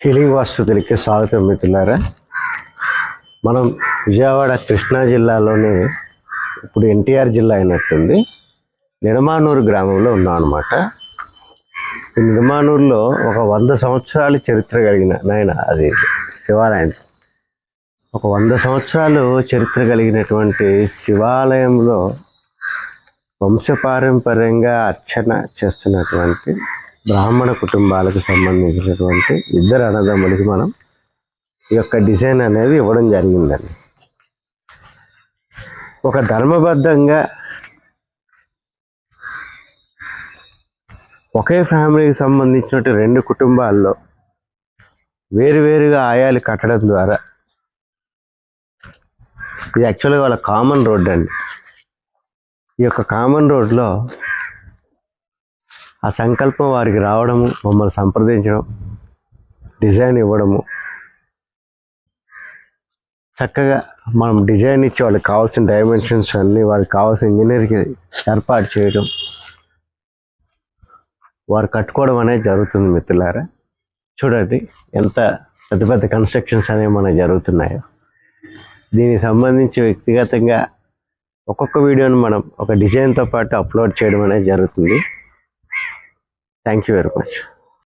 తెలుగు వాస్తుతులకి స్వాగతం మిత్రులారా. మనం విజయవాడ కృష్ణా జిల్లాలోని ఇప్పుడు ఎన్టీఆర్ జిల్లా అయినట్టుంది. నిడమానూరు గ్రామంలో ఉన్నాం అనమాట ఈ నిడమానూరులో ఒక వంద సంవత్సరాల చరిత్ర కలిగిన నాయన అది శివాలయం. ఒక వంద సంవత్సరాలు చరిత్ర కలిగినటువంటి శివాలయంలో వంశపారంపర్యంగా అర్చన చేస్తున్నటువంటి బ్రాహ్మణ కుటుంబాలకు సంబంధించినటువంటి ఇద్దరు అన్నదమ్ములకి మనం ఈ యొక్క డిజైన్ అనేది ఇవ్వడం జరిగిందండి. ఒక ధర్మబద్ధంగా ఒకే ఫ్యామిలీకి సంబంధించినటువంటి రెండు కుటుంబాల్లో వేరువేరుగా ఆయాలు కట్టడం ద్వారా ఇది యాక్చువల్గా వాళ్ళ కామన్ రోడ్ అండి. ఈ యొక్క కామన్ రోడ్లో ఆ సంకల్పం వారికి రావడము మమ్మల్ని సంప్రదించడం డిజైన్ ఇవ్వడము చక్కగా మనం డిజైన్ ఇచ్చి వాళ్ళకి కావాల్సిన డైమెన్షన్స్ అన్నీ వారికి కావాల్సిన ఇంజనీర్కి ఏర్పాటు చేయడం వారు కట్టుకోవడం అనేది జరుగుతుంది మిత్రులారా. చూడండి ఎంత పెద్ద పెద్ద కన్స్ట్రక్షన్స్ అనేవి మనకు జరుగుతున్నాయో. దీనికి సంబంధించి వ్యక్తిగతంగా ఒక్కొక్క వీడియోని మనం ఒక డిజైన్తో పాటు అప్లోడ్ చేయడం అనేది జరుగుతుంది. Thank you very much